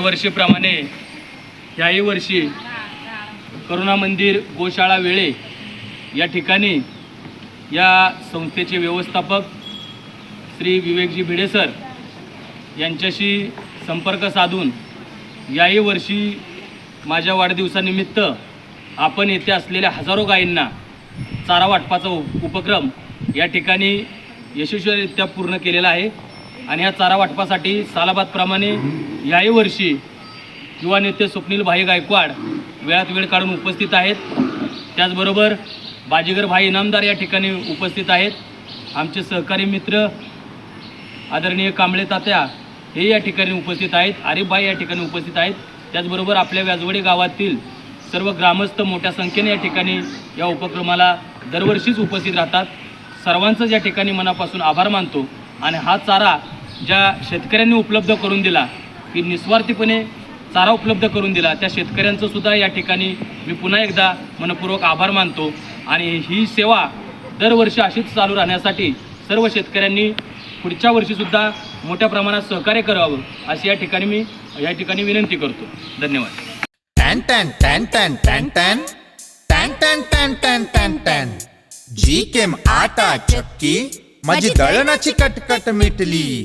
दरवर्षीप्रमाणे याही वर्षी करुणा मंदिर गोशाळा वेळे या ठिकाणी या संस्थेचे व्यवस्थापक श्री विवेकजी भिडे सर यांच्याशी संपर्क साधून याही वर्षी माझ्या वाढदिवसानिमित्त आपण येथे असलेल्या हजारो गायींना चारा वाटपाचा उपक्रम या ठिकाणी यशस्वीरित्या पूर्ण केलेला आहे. आणि या चारा वाटपासाठी सालाबादप्रमाणे याही वर्षी युवा नेते स्वप्नील भाई गायकवाड वेळात वेळ काढून उपस्थित आहेत. त्याचबरोबर बाजीगर भाई इनामदार या ठिकाणी उपस्थित आहेत. आमचे सहकारी मित्र आदरणीय कांबळे तात्या हे या ठिकाणी उपस्थित आहेत. आरिफभाई या ठिकाणी उपस्थित आहेत. त्याचबरोबर आपल्या व्याजवडी गावातील सर्व ग्रामस्थ मोठ्या संख्येने या ठिकाणी या उपक्रमाला दरवर्षीच उपस्थित राहतात. सर्वांचं या ठिकाणी मनापासून आभार मानतो आणि हा चारा ज्या शेतकऱ्यांनी उपलब्ध करून दिला की निस्वार्थीपणे चारा उपलब्ध करून दिला त्या शेतकऱ्यांचं सुद्धा या ठिकाणी मी पुन्हा एकदा मनपूर्वक आभार मानतो. आणि ही सेवा दरवर्षी अशीच चालू राहण्यासाठी सर्व शेतकऱ्यांनी पुढच्या वर्षीसुद्धा मोठ्या प्रमाणात सहकार्य करावं अशी या ठिकाणी मी या ठिकाणी विनंती करतो. धन्यवाद. टॅन टॅन टॅन टॅन टॅन टॅन. टॅन टॅन टॅन टॅन टॅन टॅन. जी केम आटा चक्की. माझी दळणाची कटकट मिटली.